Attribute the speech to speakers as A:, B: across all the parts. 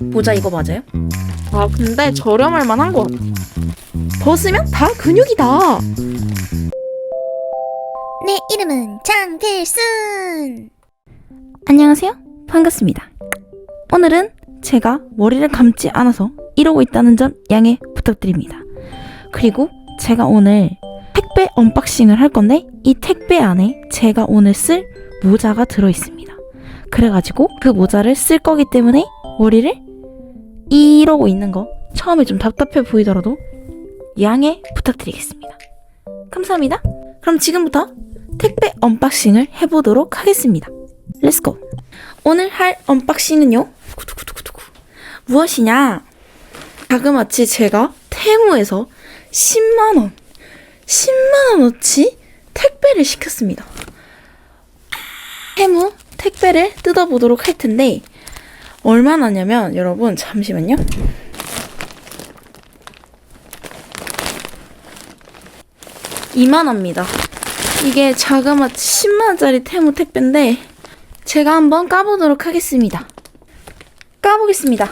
A: 모자 이거 맞아요?
B: 아 근데 저렴할 만한 것 같아.
A: 벗으면 다 근육이다.
C: 내 이름은 장필순.
A: 안녕하세요. 반갑습니다. 오늘은 제가 머리를 감지 않아서 이러고 있다는 점 양해 부탁드립니다. 그리고 제가 오늘 택배 언박싱을 할 건데 이 택배 안에 제가 오늘 쓸 모자가 들어 있습니다. 그래가지고 그 모자를 쓸 거기 때문에 머리를 이러고 있는 거 처음에 좀 답답해 보이더라도 양해 부탁드리겠습니다. 감사합니다. 그럼 지금부터 택배 언박싱을 해보도록 하겠습니다. 렛츠고! 오늘 할 언박싱은요. 구두구두구두구. 무엇이냐? 자그마치 제가 테무에서 10만원, 10만원어치 택배를 시켰습니다. 테무 택배를 뜯어보도록 할 텐데, 얼마나냐면, 여러분, 잠시만요. 이만원입니다 이게 자그마치 10만원짜리 테무 택배인데, 제가 한번 까보도록 하겠습니다. 까보겠습니다.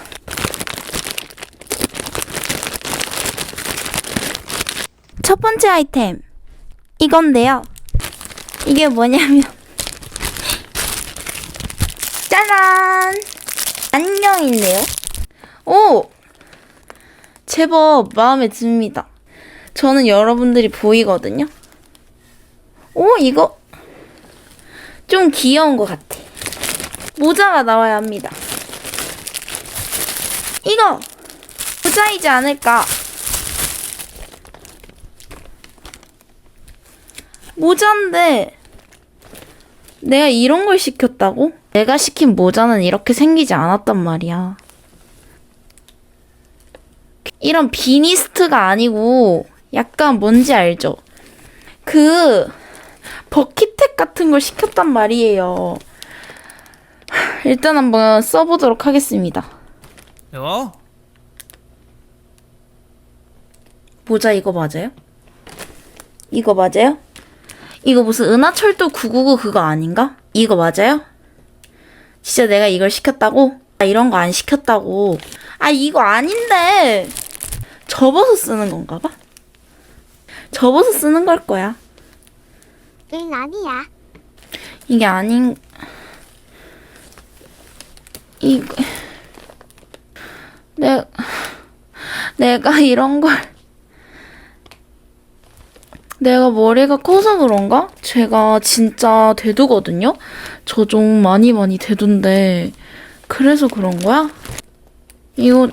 A: 첫 번째 아이템. 이건데요. 이게 뭐냐면. 짜란! 안녕인데요? 오! 제법 마음에 듭니다. 저는 여러분들이 보이거든요. 오, 이거 좀 귀여운 것 같아. 모자가 나와야 합니다. 이거 모자이지 않을까? 모자인데 내가 이런 걸 시켰다고? 내가 시킨 모자는 이렇게 생기지 않았단 말이야. 이런 비니스트가 아니고 약간 뭔지 알죠? 그 버킷텍 같은 걸 시켰단 말이에요. 일단 한번 써보도록 하겠습니다.
D: 어?
A: 모자 이거 맞아요? 이거 맞아요? 이거 무슨 은하철도 999 그거 아닌가? 이거 맞아요? 진짜 내가 이걸 시켰다고? 아, 이런 거 안 시켰다고. 아, 이거 아닌데! 접어서 쓰는 건가 봐? 접어서 쓰는 걸 거야.
C: 응 아니야.
A: 이게 아닌 이 내가 내가 이런 걸 내가 머리가 커서 그런가? 제가 진짜 대두거든요. 저 좀 많이 많이 대두인데 그래서 그런 거야? 이거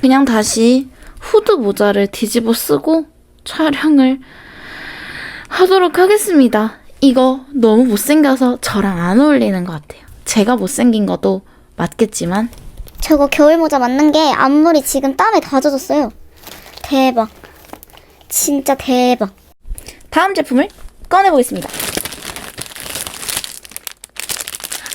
A: 그냥 다시 후드 모자를 뒤집어 쓰고 촬영을 하도록 하겠습니다. 이거 너무 못생겨서 저랑 안 어울리는 것 같아요. 제가 못생긴 것도 맞겠지만
C: 저거 겨울 모자 맞는 게 앞머리 지금 땀에 다 젖었어요. 대박. 진짜 대박.
A: 다음 제품을 꺼내보겠습니다.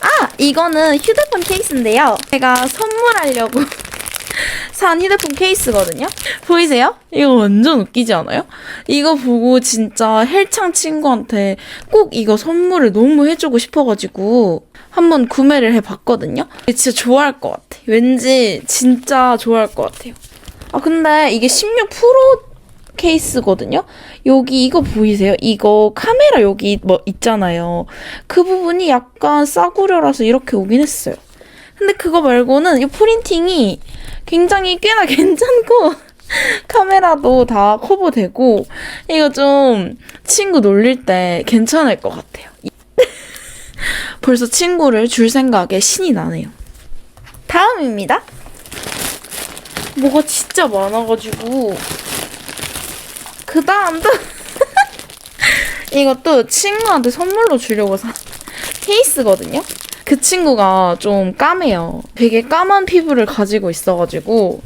A: 아! 이거는 휴대폰 케이스인데요. 제가 선물하려고 산 휴대폰 케이스거든요. 보이세요? 이거 완전 웃기지 않아요? 이거 보고 진짜 헬창 친구한테 꼭 이거 선물을 너무 해주고 싶어가지고 한번 구매를 해봤거든요. 진짜 좋아할 것 같아. 왠지 진짜 좋아할 것 같아요. 아 근데 이게 16 프로 케이스거든요. 여기 이거 보이세요? 이거 카메라 여기 뭐 있잖아요. 그 부분이 약간 싸구려라서 이렇게 오긴 했어요. 근데 그거 말고는 이 프린팅이 굉장히 꽤나 괜찮고 카메라도 다 커버되고 이거 좀 친구 놀릴 때 괜찮을 것 같아요. 벌써 친구를 줄 생각에 신이 나네요. 다음입니다. 뭐가 진짜 많아가지고 그 다음도 이것도 친구한테 선물로 주려고 산 케이스거든요. 그 친구가 좀 까매요. 되게 까만 피부를 가지고 있어가지고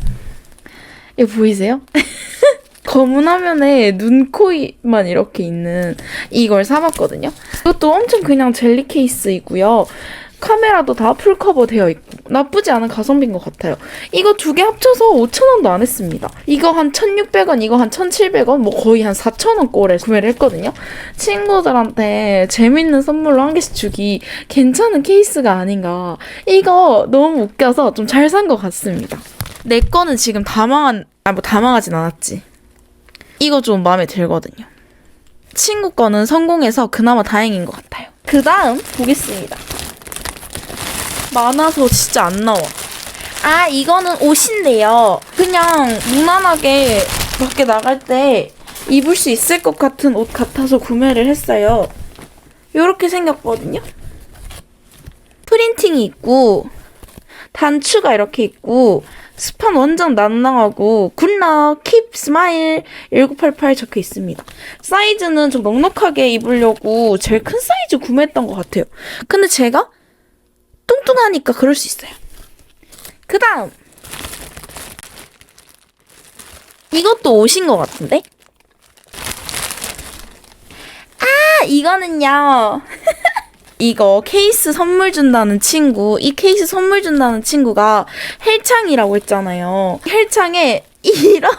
A: 이거 보이세요? 검은 화면에 눈, 코만 이렇게 있는 이걸 사봤거든요. 이것도 엄청 그냥 젤리 케이스이고요. 카메라도 다 풀커버 되어 있고 나쁘지 않은 가성비인 것 같아요. 이거 두 개 합쳐서 5,000원도 안 했습니다. 이거 한 1,600원, 이거 한 1,700원, 뭐 거의 한 4,000원 꼴에 구매를 했거든요. 친구들한테 재밌는 선물로 한 개씩 주기 괜찮은 케이스가 아닌가. 이거 너무 웃겨서 좀 잘 산 것 같습니다. 내 거는 지금 다 망한, 아, 뭐 다 망하진 않았지. 이거 좀 마음에 들거든요. 친구 거는 성공해서 그나마 다행인 것 같아요. 그 다음 보겠습니다. 많아서 진짜 안 나와. 아, 이거는 옷인데요. 그냥 무난하게 밖에 나갈 때 입을 수 있을 것 같은 옷 같아서 구매를 했어요. 요렇게 생겼거든요. 프린팅이 있고, 단추가 이렇게 있고, 스판 완전 낭낭하고, 굿락, 킵, 스마일, 1988 적혀 있습니다. 사이즈는 좀 넉넉하게 입으려고 제일 큰 사이즈 구매했던 것 같아요. 근데 제가 뚱뚱하니까 그럴 수 있어요. 그 다음. 이것도 옷인 것 같은데? 아, 이거는요. 이거 케이스 선물 준다는 친구, 이 케이스 선물 준다는 친구가 헬창이라고 했잖아요. 헬창에 이런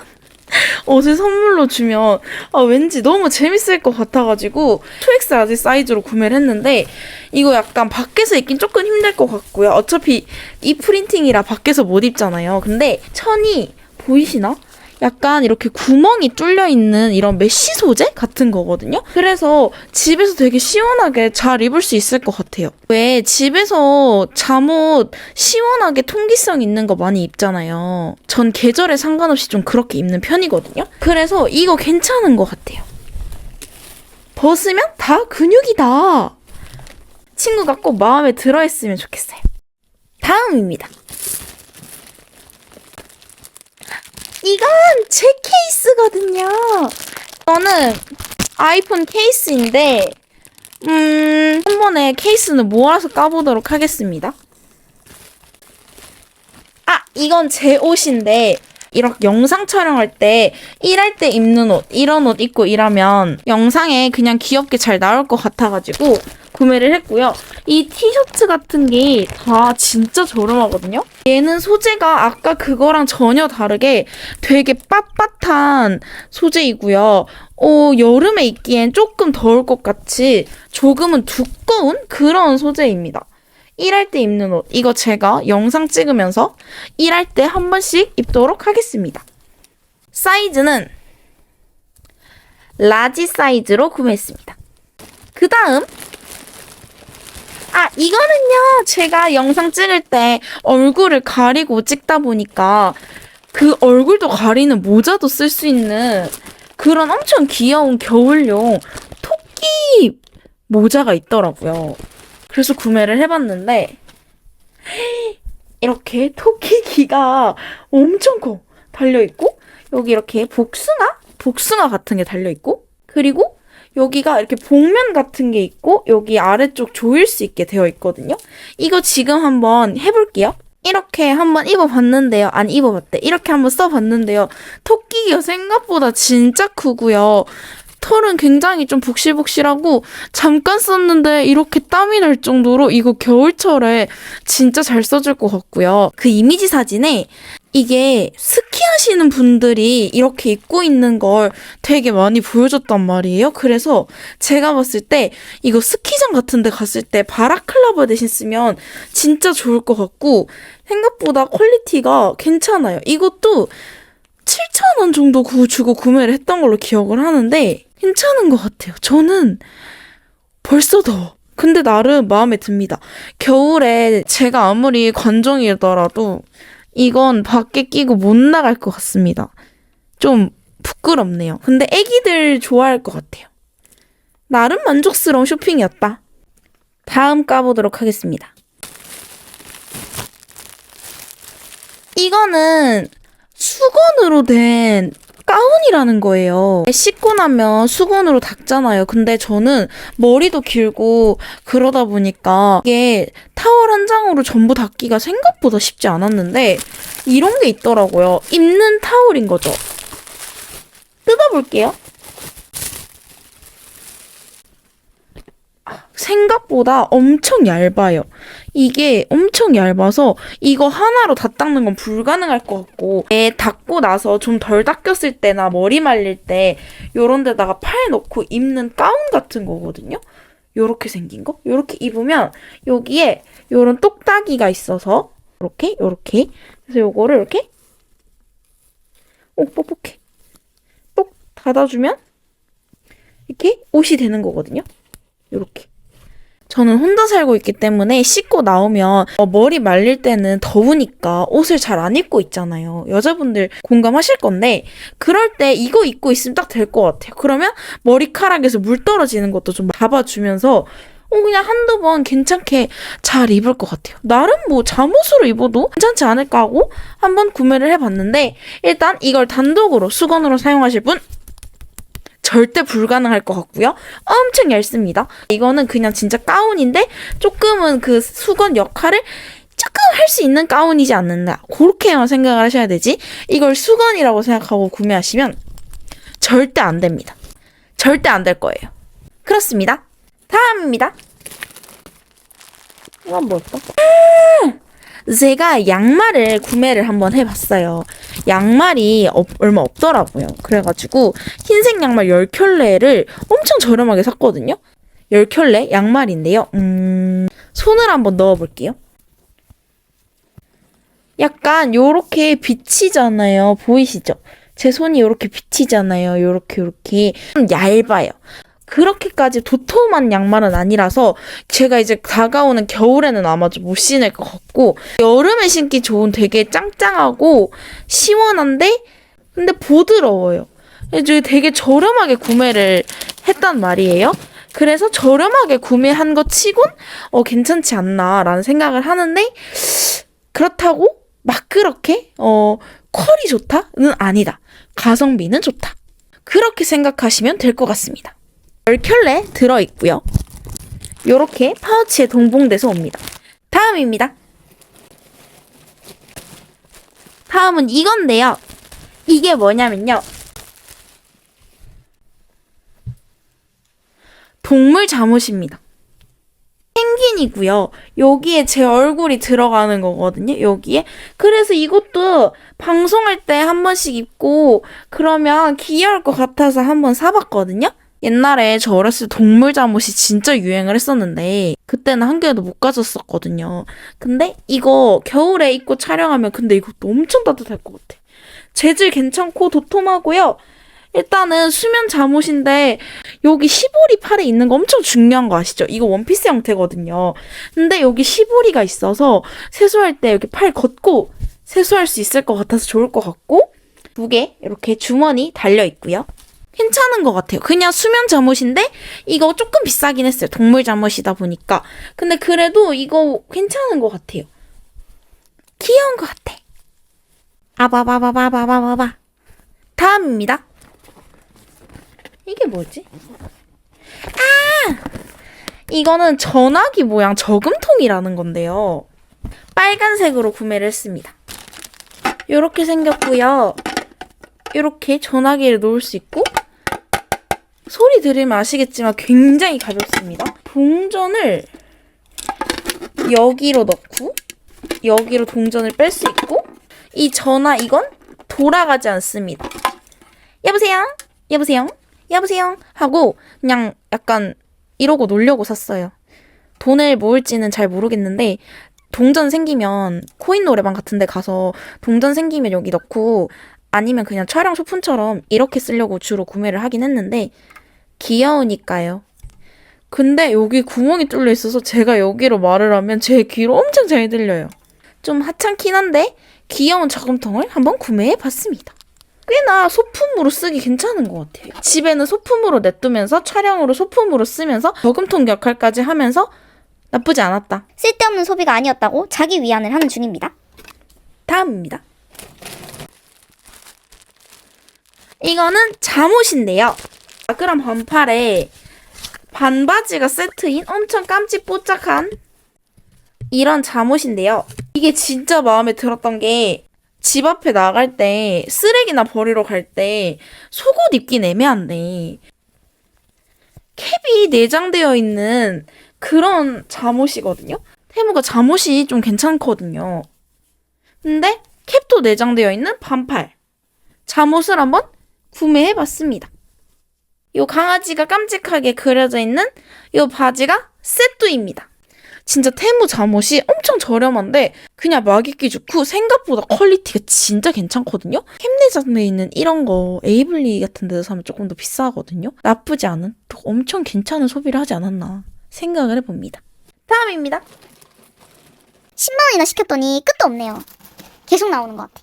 A: 옷을 선물로 주면 아, 왠지 너무 재밌을 것 같아가지고 2X 라지 사이즈로 구매를 했는데 이거 약간 밖에서 입긴 조금 힘들 것 같고요. 어차피 이 프린팅이라 밖에서 못 입잖아요. 근데 천이 보이시나? 약간 이렇게 구멍이 뚫려 있는 이런 메쉬 소재 같은 거거든요. 그래서 집에서 되게 시원하게 잘 입을 수 있을 것 같아요. 왜 집에서 잠옷 시원하게 통기성 있는 거 많이 입잖아요. 전 계절에 상관없이 좀 그렇게 입는 편이거든요. 그래서 이거 괜찮은 것 같아요. 벗으면 다 근육이다. 친구가 꼭 마음에 들어 했으면 좋겠어요. 다음입니다. 이건 제 케이스거든요. 저는 아이폰 케이스인데, 음, 한 번에 케이스는 모아서 까보도록 하겠습니다. 아, 이건 제 옷인데, 이렇게 영상 촬영할 때, 일할 때 입는 옷, 이런 옷 입고 일하면 영상에 그냥 귀엽게 잘 나올 것 같아가지고 구매를 했고요. 이 티셔츠 같은 게 다 진짜 저렴하거든요? 얘는 소재가 아까 그거랑 전혀 다르게 되게 빳빳한 소재이고요. 어, 여름에 입기엔 조금 더울 것 같이 조금은 두꺼운 그런 소재입니다. 일할 때 입는 옷. 이거 제가 영상 찍으면서 일할 때 한 번씩 입도록 하겠습니다. 사이즈는 라지 사이즈로 구매했습니다. 그 다음, 아, 이거는요, 제가 영상 찍을 때 얼굴을 가리고 찍다 보니까 그 얼굴도 가리는 모자도 쓸 수 있는 그런 엄청 귀여운 겨울용 토끼 모자가 있더라고요. 그래서 구매를 해봤는데, 이렇게 토끼 귀가 엄청 커. 달려있고, 여기 이렇게 복숭아? 복숭아 같은 게 달려있고, 그리고 여기가 이렇게 복면 같은 게 있고, 여기 아래쪽 조일 수 있게 되어 있거든요. 이거 지금 한번 해볼게요. 이렇게 한번 입어봤는데요. 아니, 입어봤대. 이렇게 한번 써봤는데요. 토끼가 생각보다 진짜 크고요. 털은 굉장히 좀 복실복실하고 잠깐 썼는데 이렇게 땀이 날 정도로 이거 겨울철에 진짜 잘 써줄 것 같고요. 그 이미지 사진에 이게 스키 하시는 분들이 이렇게 입고 있는 걸 되게 많이 보여줬단 말이에요. 그래서 제가 봤을 때 이거 스키장 같은 데 갔을 때 바라클라바 대신 쓰면 진짜 좋을 것 같고 생각보다 퀄리티가 괜찮아요. 이것도 7,000원 정도 구- 주고 구매를 했던 걸로 기억을 하는데 괜찮은 것 같아요. 저는 벌써 더워. 근데 나름 마음에 듭니다. 겨울에 제가 아무리 관종이더라도 이건 밖에 끼고 못 나갈 것 같습니다. 좀 부끄럽네요. 근데 애기들 좋아할 것 같아요. 나름 만족스러운 쇼핑이었다. 다음 까보도록 하겠습니다. 이거는 수건으로 된 가운이라는 거예요. 씻고 나면 수건으로 닦잖아요. 근데 저는 머리도 길고 그러다 보니까 이게 타월 한 장으로 전부 닦기가 생각보다 쉽지 않았는데 이런 게 있더라고요. 입는 타월인 거죠. 뜯어볼게요. 생각보다 엄청 얇아요. 이게 엄청 얇아서 이거 하나로 다 닦는 건 불가능할 것 같고 애 닦고 나서 좀 덜 닦였을 때나 머리 말릴 때 요런 데다가 팔 넣고 입는 가운 같은 거거든요. 요렇게 생긴 거? 요렇게 입으면 여기에 요런 똑딱이가 있어서 요렇게 요렇게 그래서 요거를 이렇게 오 뻑뻑해 똑 닫아주면 이렇게 옷이 되는 거거든요. 요렇게 저는 혼자 살고 있기 때문에 씻고 나오면 어, 머리 말릴 때는 더우니까 옷을 잘 안 입고 있잖아요. 여자분들 공감하실 건데 그럴 때 이거 입고 있으면 딱 될 것 같아요. 그러면 머리카락에서 물 떨어지는 것도 좀 잡아주면서 어, 그냥 한두 번 괜찮게 잘 입을 것 같아요. 나름 뭐 잠옷으로 입어도 괜찮지 않을까 하고 한번 구매를 해봤는데 일단 이걸 단독으로 수건으로 사용하실 분 절대 불가능할 것 같고요. 엄청 얇습니다. 이거는 그냥 진짜 가운인데 조금은 그 수건 역할을 조금 할 수 있는 가운이지 않는다. 그렇게만 생각을 하셔야 되지. 이걸 수건이라고 생각하고 구매하시면 절대 안 됩니다. 절대 안 될 거예요. 그렇습니다. 다음입니다. 이건 뭘까? 아! 제가 양말을 구매를 한번 해봤어요. 양말이 없- 얼마 없더라고요. 그래가지고 흰색 양말 10켤레를 엄청 저렴하게 샀거든요. 10켤레 양말인데요. 음, 손을 한번 넣어볼게요. 약간 요렇게 비치잖아요. 보이시죠? 제 손이 요렇게 비치잖아요. 요렇게 요렇게 좀 얇아요. 그렇게까지 도톰한 양말은 아니라서 제가 이제 다가오는 겨울에는 아마 좀 못 신을 것 같고 여름에 신기 좋은 되게 짱짱하고 시원한데 근데 부드러워요. 이제 되게 저렴하게 구매를 했단 말이에요. 그래서 저렴하게 구매한 것 치곤 어 괜찮지 않나라는 생각을 하는데 그렇다고 막 그렇게 어 퀄이 좋다는 아니다. 가성비는 좋다. 그렇게 생각하시면 될 것 같습니다. 10켤레 들어있고요. 요렇게 파우치에 동봉돼서 옵니다. 다음입니다. 다음은 이건데요. 이게 뭐냐면요. 동물 잠옷입니다. 펭귄이고요. 여기에 제 얼굴이 들어가는 거거든요. 여기에. 그래서 이것도 방송할 때 한 번씩 입고 그러면 귀여울 것 같아서 한 번 사봤거든요. 옛날에 저 어렸을 때 동물 잠옷이 진짜 유행을 했었는데 그때는 한 개도 못 가졌었거든요. 근데 이거 겨울에 입고 촬영하면 근데 이것도 엄청 따뜻할 것 같아. 재질 괜찮고 도톰하고요. 일단은 수면 잠옷인데 여기 시보리 팔에 있는 거 엄청 중요한 거 아시죠? 이거 원피스 형태거든요. 근데 여기 시보리가 있어서 세수할 때 이렇게 팔 걷고 세수할 수 있을 것 같아서 좋을 것 같고 두 개 이렇게 주머니 달려 있고요. 괜찮은 것 같아요. 그냥 수면 잠옷인데 이거 조금 비싸긴 했어요. 동물 잠옷이다 보니까. 근데 그래도 이거 괜찮은 것 같아요. 귀여운 것 같아. 아바바바바바바바. 다음입니다. 이게 뭐지? 아! 이거는 전화기 모양 저금통이라는 건데요. 빨간색으로 구매를 했습니다. 이렇게 생겼고요. 이렇게 전화기를 놓을 수 있고 소리 들으면 아시겠지만 굉장히 가볍습니다. 동전을 여기로 넣고 여기로 동전을 뺄 수 있고 이 전화 이건 돌아가지 않습니다. 여보세요? 여보세요? 여보세요? 하고 그냥 약간 이러고 놀려고 샀어요. 돈을 모을지는 잘 모르겠는데 동전 생기면 코인 노래방 같은 데 가서 동전 생기면 여기 넣고 아니면 그냥 촬영 소품처럼 이렇게 쓰려고 주로 구매를 하긴 했는데 귀여우니까요. 근데 여기 구멍이 뚫려 있어서 제가 여기로 말을 하면 제 귀로 엄청 잘 들려요. 좀 하찮긴 한데 귀여운 저금통을 한번 구매해 봤습니다. 꽤나 소품으로 쓰기 괜찮은 것 같아요. 집에는 소품으로 냅두면서 촬영으로 소품으로 쓰면서 저금통 역할까지 하면서 나쁘지 않았다.
C: 쓸데없는 소비가 아니었다고 자기 위안을 하는 중입니다.
A: 다음입니다. 이거는 잠옷인데요. 아그람 반팔에 반바지가 세트인 엄청 깜찍뽀짝한 이런 잠옷인데요. 이게 진짜 마음에 들었던 게 집 앞에 나갈 때 쓰레기나 버리러 갈 때 속옷 입긴 애매한데 캡이 내장되어 있는 그런 잠옷이거든요. 테무가 잠옷이 좀 괜찮거든요. 근데 캡도 내장되어 있는 반팔 잠옷을 한번 구매해봤습니다. 요 강아지가 깜찍하게 그려져 있는 요 바지가 세뚜입니다. 진짜 테무 잠옷이 엄청 저렴한데 그냥 막 입기 좋고 생각보다 퀄리티가 진짜 괜찮거든요. 캠내장에 있는 이런 거 에이블리 같은 데서 사면 조금 더 비싸거든요. 나쁘지 않은 또 엄청 괜찮은 소비를 하지 않았나 생각을 해봅니다. 다음입니다.
C: 10만 원이나 시켰더니 끝도 없네요. 계속 나오는 것 같아.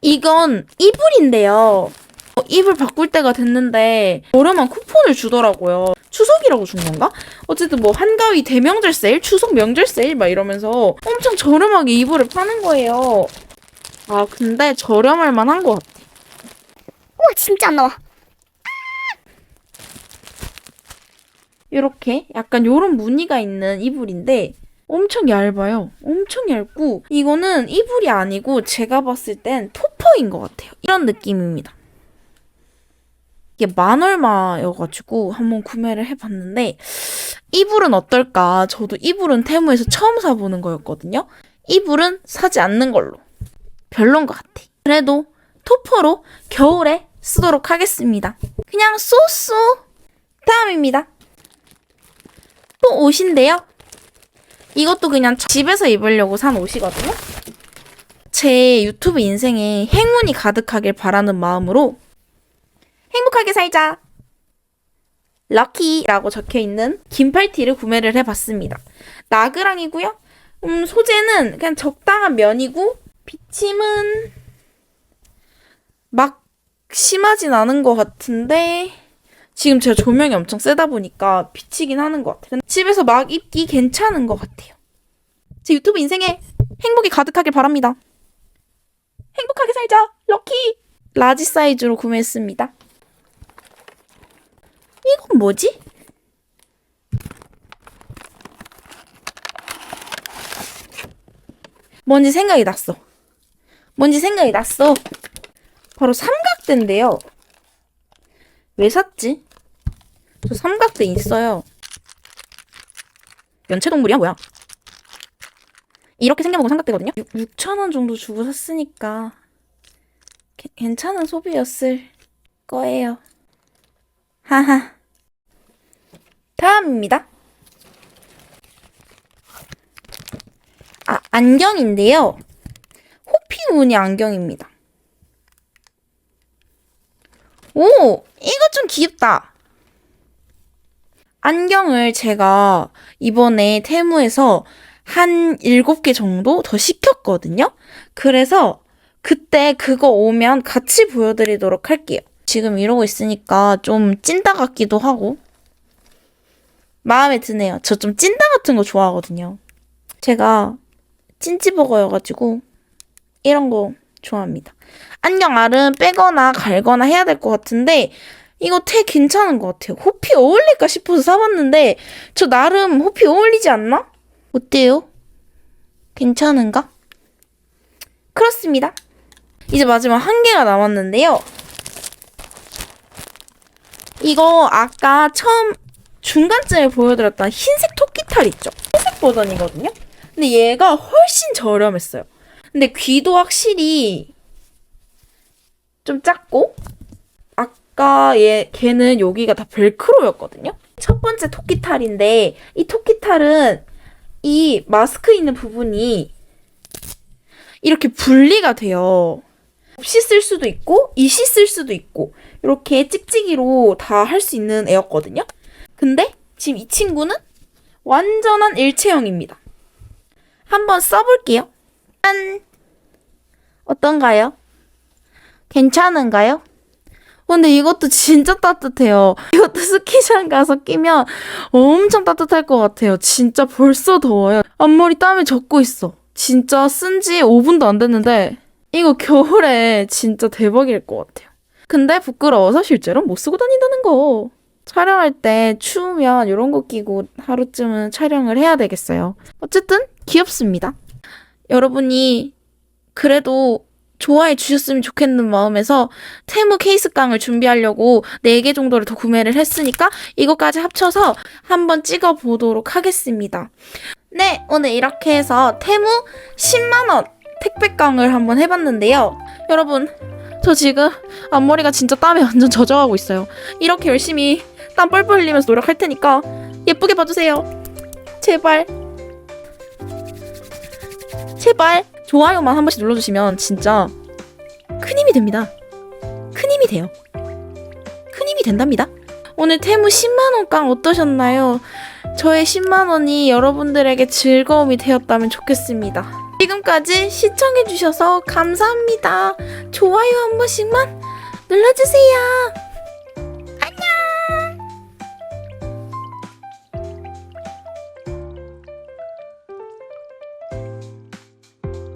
A: 이건 이불인데요. 어, 이불 바꿀 때가 됐는데 저렴한 쿠폰을 주더라고요. 추석이라고 준 건가? 어쨌든 뭐 한가위 대명절 세일, 추석 명절 세일 막 이러면서 엄청 저렴하게 이불을 파는 거예요. 아 근데 저렴할 만한 것 같아.
C: 우와, 진짜 안 나와.
A: 이렇게 약간 요런 무늬가 있는 이불인데 엄청 얇아요. 엄청 얇고 이거는 이불이 아니고 제가 봤을 땐 토퍼인 것 같아요. 이런 느낌입니다. 이게 만 얼마여가지고 한번 구매를 해봤는데 이불은 어떨까? 저도 이불은 테무에서 처음 사보는 거였거든요. 이불은 사지 않는 걸로. 별론 것 같아. 그래도 토퍼로 겨울에 쓰도록 하겠습니다. 그냥 쏘쏘. 다음입니다. 또 옷인데요. 이것도 그냥 집에서 입으려고 산 옷이거든요. 제 유튜브 인생에 행운이 가득하길 바라는 마음으로 행복하게 살자. 럭키라고 적혀 있는 긴 팔티를 구매를 해봤습니다. 나그랑이고요. 음, 소재는 그냥 적당한 면이고 비침은 막 심하진 않은 것 같은데 지금 제가 조명이 엄청 세다 보니까 비치긴 하는 것 같아요. 집에서 막 입기 괜찮은 것 같아요. 제 유튜브 인생에 행복이 가득하길 바랍니다. 행복하게 살자, 럭키! 라지 사이즈로 구매했습니다. 이건 뭐지? 뭔지 생각이 났어. 뭔지 생각이 났어. 바로 삼각대인데요. 왜 샀지? 저 삼각대 있어요. 연체동물이야 뭐야? 이렇게 생겨보고 삼각대거든요? 6, 천원 정도 주고 샀으니까 게- 괜찮은 소비였을 거예요. 하하. 다음입니다. 아, 안경인데요. 호피 무늬 안경입니다. 오! 이거 좀 귀엽다. 안경을 제가 이번에 테무에서 한 7개 정도 더 시켰거든요. 그래서 그때 그거 오면 같이 보여드리도록 할게요. 지금 이러고 있으니까 좀 찐따 같기도 하고 마음에 드네요. 저 좀 찐따 같은 거 좋아하거든요. 제가 찐찌버거여가지고 이런 거 좋아합니다. 안경 알은 빼거나 갈거나 해야 될 것 같은데 이거 태 괜찮은 것 같아요. 호피 어울릴까 싶어서 사봤는데 저 나름 호피 어울리지 않나? 어때요? 괜찮은가? 그렇습니다. 이제 마지막 한 개가 남았는데요. 이거 아까 처음 중간쯤에 보여드렸던 흰색 토끼탈 있죠? 흰색 버전이거든요? 근데 얘가 훨씬 저렴했어요. 근데 귀도 확실히 좀 작고 아까 얘 걔는 여기가 다 벨크로였거든요. 첫 번째 토끼탈인데 이 토끼탈은 이 마스크 있는 부분이 이렇게 분리가 돼요. 없이 쓸 수도 있고 이시 쓸 수도 있고 이렇게 찍찍이로 다 할 수 있는 애였거든요. 근데 지금 이 친구는 완전한 일체형입니다. 한번 써볼게요. 짠! 어떤가요? 괜찮은가요? 근데 이것도 진짜 따뜻해요. 이것도 스키장 가서 끼면 엄청 따뜻할 것 같아요. 진짜 벌써 더워요. 앞머리 땀이 젖고 있어. 진짜 쓴 지 5분도 안 됐는데 이거 겨울에 진짜 대박일 것 같아요. 근데 부끄러워서 실제로 못 쓰고 다닌다는 거. 촬영할 때 추우면 이런 거 끼고 하루쯤은 촬영을 해야 되겠어요. 어쨌든 귀엽습니다. 여러분이 그래도 좋아해 주셨으면 좋겠는 마음에서 테무 케이스 깡을 준비하려고 4개 정도를 더 구매를 했으니까 이것까지 합쳐서 한번 찍어 보도록 하겠습니다. 네, 오늘 이렇게 해서 테무 10만원 택배깡을 한번 해봤는데요. 여러분, 저 지금 앞머리가 진짜 땀에 완전 젖어가고 있어요. 이렇게 열심히 땀 뻘뻘 흘리면서 노력할 테니까 예쁘게 봐주세요. 제발. 제발. 좋아요만 한 번씩 눌러주시면 진짜 큰 힘이 됩니다. 큰 힘이 돼요. 큰 힘이 된답니다. 오늘 테무 10만원 깡 어떠셨나요? 저의 10만원이 여러분들에게 즐거움이 되었다면 좋겠습니다. 지금까지 시청해주셔서 감사합니다. 좋아요 한 번씩만 눌러주세요.